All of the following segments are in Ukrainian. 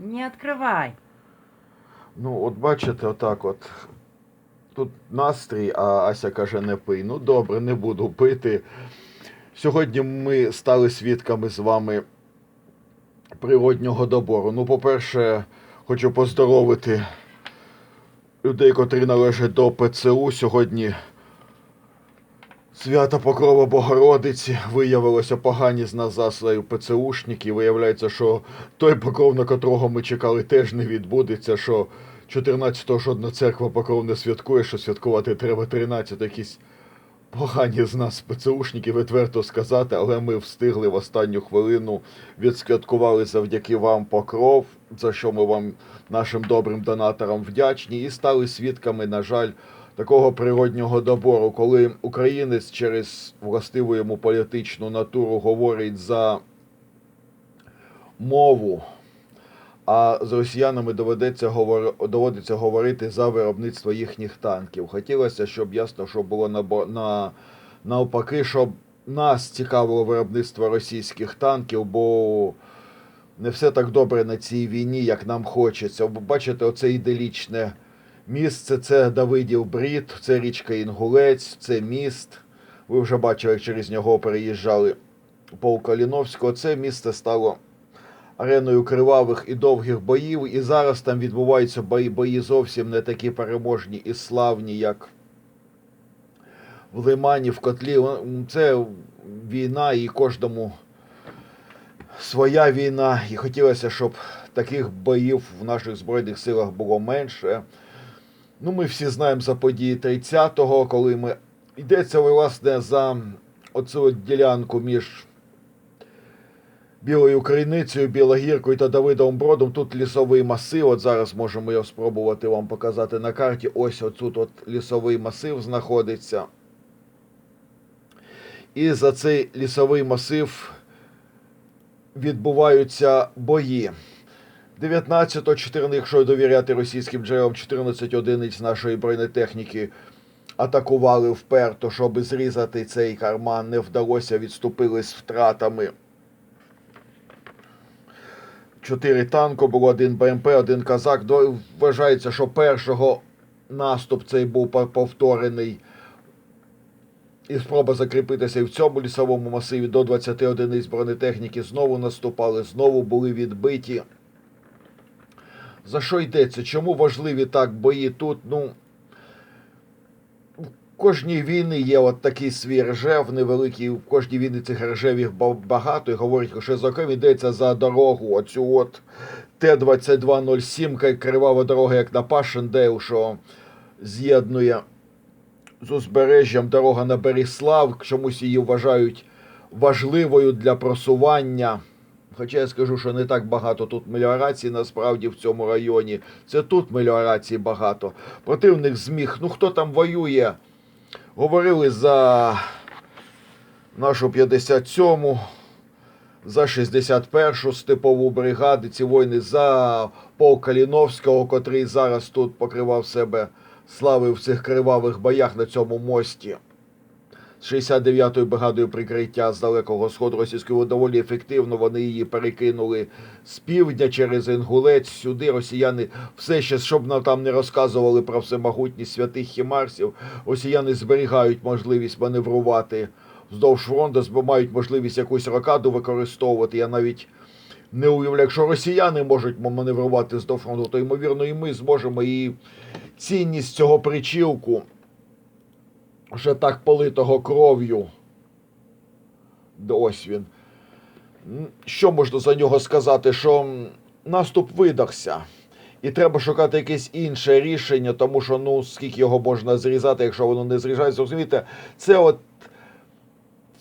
Не открывай. Ну, от бачите, отак от. Тут настрій, а Ася каже, не пий. Ну добре, не буду пити. Сьогодні ми стали свідками з вами природнього добору. Ну, по-перше, хочу поздоровити людей, котрі належать до ПЦУ. Сьогодні свята Покрова Богородиці виявилося погані з нас заслаю ПЦУшників. Виявляється, що той покров, на котрого ми чекали, теж не відбудеться. Що 14-го жодна церква покров не святкує, що святкувати треба 13 якісь погані з нас ПЦУшників, відверто сказати, але ми встигли в останню хвилину, відсвяткували завдяки вам покров, за що ми вам, нашим добрим донаторам, вдячні, і стали свідками, на жаль, такого природнього добору, коли українець через властиву йому політичну натуру говорить за мову. А з росіянами доведеться говор... доводиться говорити за виробництво їхніх танків. Хотілося, щоб ясно, що було на... на... навпаки, щоб нас цікавило виробництво російських танків, бо не все так добре на цій війні, як нам хочеться. Бачите, оце іделічне місце, це Давидів Брід, це річка Інгулець, це міст. Ви вже бачили, як через нього переїжджали полк Каліновського. Це місце стало ареною кривавих і довгих боїв, і зараз там відбуваються бої, бої зовсім не такі переможні і славні, як в Лимані, в котлі. Це війна і кожному своя війна. І хотілося, щоб таких боїв в наших Збройних силах було менше. Ну, ми всі знаємо за події 30-го, коли ми йдеться власне за оцю ділянку між Білою Криницею, Білогіркою та Давидовим Бродом. Тут лісовий масив. От зараз можемо його спробувати вам показати на карті. Ось отут от лісовий масив знаходиться. І за цей лісовий масив відбуваються бої. 19 14 якщо довіряти російським джерелам, 14 одиниць нашої бронетехніки атакували вперто, щоб зрізати цей карман. Не вдалося, відступили з втратами. Чотири танко було, один БМП, один казак. Вважається, що першого наступ цей був повторений. І спроба закріпитися і в цьому лісовому масиві до 20 одиниць бронетехніки знову наступали, знову були відбиті. За що йдеться? Чому важливі так бої тут? Ну, в кожній війні є от такий свій ржев невеликий, в кожній війні цих ржевів багато, і говорять, що зокрема йдеться за дорогу, оцю от Т-2207, ка- кривава дорога, як на Пашендейл, що з'єднує з узбережжям дорога на Беріслав, чомусь її вважають важливою для просування. Хоча я скажу, що не так багато тут меліорацій насправді в цьому районі. Це тут меліорацій багато. Противник зміг. Ну хто там воює? Говорили за нашу 57-му, за 61-шу степову бригаду. Ці воїни за полк Каліновського, котрий зараз тут покривав себе слави в цих кривавих боях на цьому мості. З 69-ю бригадою прикриття з далекого сходу російської доволі ефективно. Вони її перекинули з півдня через Інгулець сюди. Росіяни все ще, щоб нам там не розказували про всемогутність святих хімарсів, росіяни зберігають можливість маневрувати вздовж фронту, мають можливість якусь рокаду використовувати. Я навіть не уявляю, якщо росіяни можуть маневрувати вздовж фронту, то ймовірно і ми зможемо. І цінність цього причілку вже так политого кров'ю. Ось він. Що можна за нього сказати? Що наступ видався. І треба шукати якесь інше рішення, тому що ну скільки його можна зрізати, якщо воно не зрізається. Розумієте, це от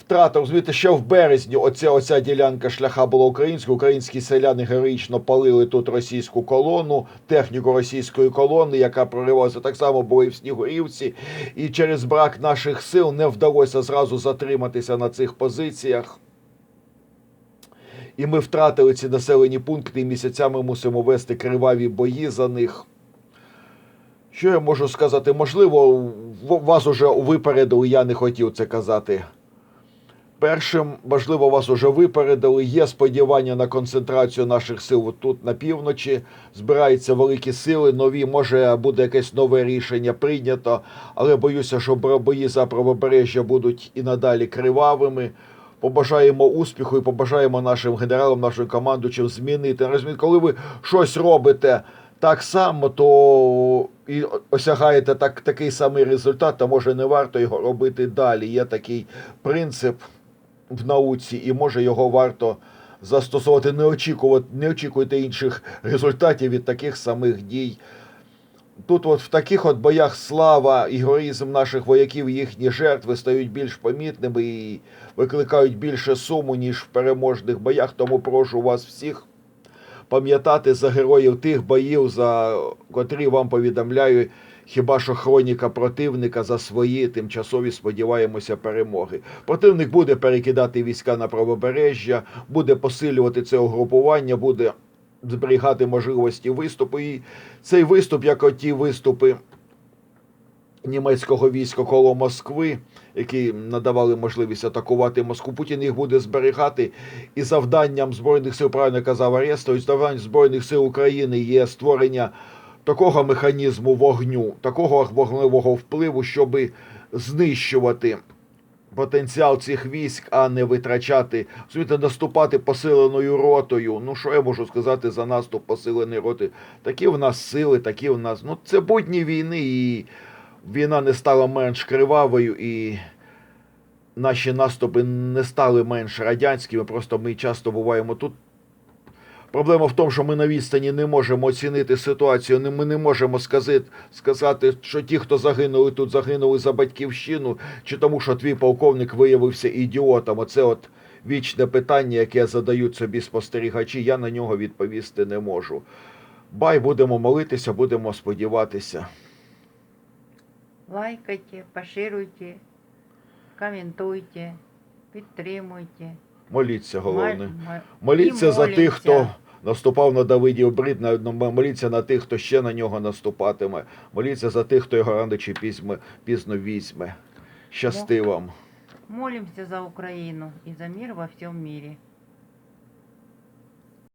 втрата, розумієте, ще в березні оця, оця ділянка шляха була українською. Українські селяни героїчно палили тут російську колону, техніку російської колони, яка проривалася так само було і в Снігурівці. І через брак наших сил не вдалося зразу затриматися на цих позиціях. І ми втратили ці населені пункти і місяцями мусимо вести криваві бої за них. Що я можу сказати? Можливо, вас уже випередили, я не хотів це казати. Першим, можливо, вас уже випередили. Є сподівання на концентрацію наших сил тут на півночі. Збираються великі сили, нові. Може буде якесь нове рішення прийнято, але боюся, що бої за правобережжя будуть і надалі кривавими. Побажаємо успіху і побажаємо нашим генералам, нашим командуючим змінити. Розумієте, коли ви щось робите так само, то і осягаєте так, такий самий результат, то може не варто його робити далі. Є такий принцип в науці, і може його варто застосовувати. Не очікувати, не очікуйте інших результатів від таких самих дій. Тут, от в таких от боях слава і героїзм наших вояків, їхні жертви стають більш помітними і викликають більше суму, ніж в переможних боях. Тому прошу вас всіх пам'ятати за героїв тих боїв, за котрі вам повідомляю, хіба що хроніка противника за свої тимчасові сподіваємося перемоги. Противник буде перекидати війська на правобережжя, буде посилювати це угрупування, буде зберігати можливості виступу. І цей виступ, як оті виступи німецького війська коло Москви, які надавали можливість атакувати Москву, Путін їх буде зберігати. І завданням Збройних сил, правильно казав Арестович, завданням Збройних сил України є створення такого механізму вогню, такого вогневого впливу, щоб знищувати потенціал цих військ, а не витрачати, розумієте, наступати посиленою ротою. Ну що я можу сказати за наступ посиленої роти? Такі в нас сили, такі в нас. Ну це будні війни, і війна не стала менш кривавою, і наші наступи не стали менш радянськими. Просто ми часто буваємо тут. Проблема в тому, що ми на відстані не можемо оцінити ситуацію. Ми не можемо сказати, що ті, хто загинули тут, загинули за батьківщину, чи тому, що твій полковник виявився ідіотом. Оце от вічне питання, яке задають собі спостерігачі. Я на нього відповісти не можу. Бай, будемо молитися, будемо сподіватися. Лайкайте, поширюйте, коментуйте, підтримуйте. Моліться, головне. Моліться за тих, хто наступав на Давидів брід, моліться на тих, хто ще на нього наступатиме. Моліться за тих, хто його рано чи пізно, пізно візьме. Щасти вам. Молимся за Україну і за мир во всьому мірі.